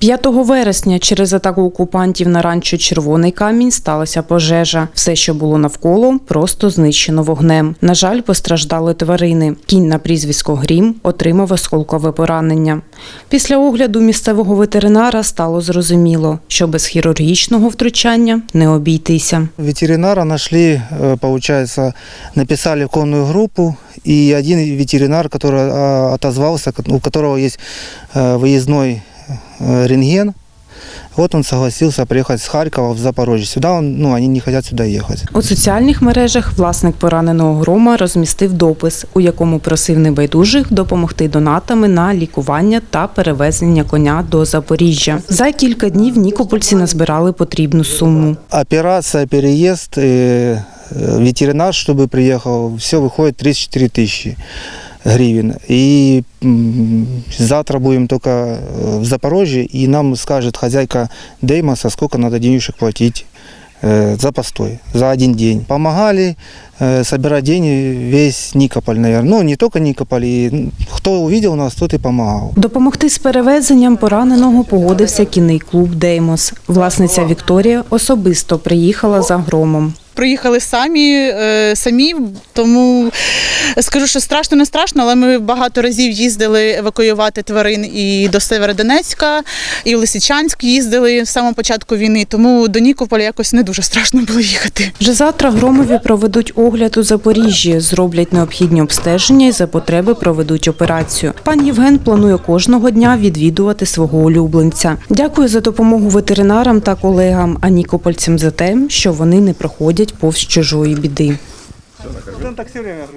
5 вересня через атаку окупантів на ранчо Червоний камінь сталася пожежа. Все, що було навколо, просто знищено вогнем. На жаль, постраждали тварини. Кінь на прізвисько Грім отримав осколкове поранення. Після огляду місцевого ветеринара стало зрозуміло, що без хірургічного втручання не обійтися. Ветеринара нашли, э, получается, написали в конную группу, и один ветеринар, который а, отозвался, у которого есть э, выездной э, рентген, вот он согласился приехать с Харькова в Запорожье. Сюда он, ну, они не хотят сюда ехать. У соціальних мережах власник пораненого грома розмістив допис, у якому просив небайдужих допомогти донатами на лікування та перевезення коня до Запоріжжя. За кілька днів нікопольці назбирали потрібну суму. Операция, переезд, э, э, ветеринар, чтобы приехал, все выходит 34 тысячи гривен. И м, завтра будем только э, в Запорожье, и нам скажет хозяйка Деймоса, сколько надо денежек платить э, за постой, за один день. Помогали э, собирать деньги весь Никополь, наверное. Ну, не только Никополь, и м, кто увидел нас, тот и помогал. Допомогти з перевезенням пораненого погодився кінний клуб Деймос. Власниця Вікторія особисто приїхала за громом. Приїхали самі, е, самі, тому скажу, що страшно не страшно, але ми багато разів їздили евакуювати тварин і до Северодонецька, і в Лисичанськ їздили з самого початку війни, тому до Нікополя якось не дуже страшно було їхати. Вже завтра громові проведуть огляд у Запоріжжі, зроблять необхідні обстеження і за потреби проведуть операцію. Пан Євген планує кожного дня відвідувати свого улюбленця. Дякую за допомогу ветеринарам та колегам, а нікопольцям за те, що вони не проходять повз чужої біди. Так все время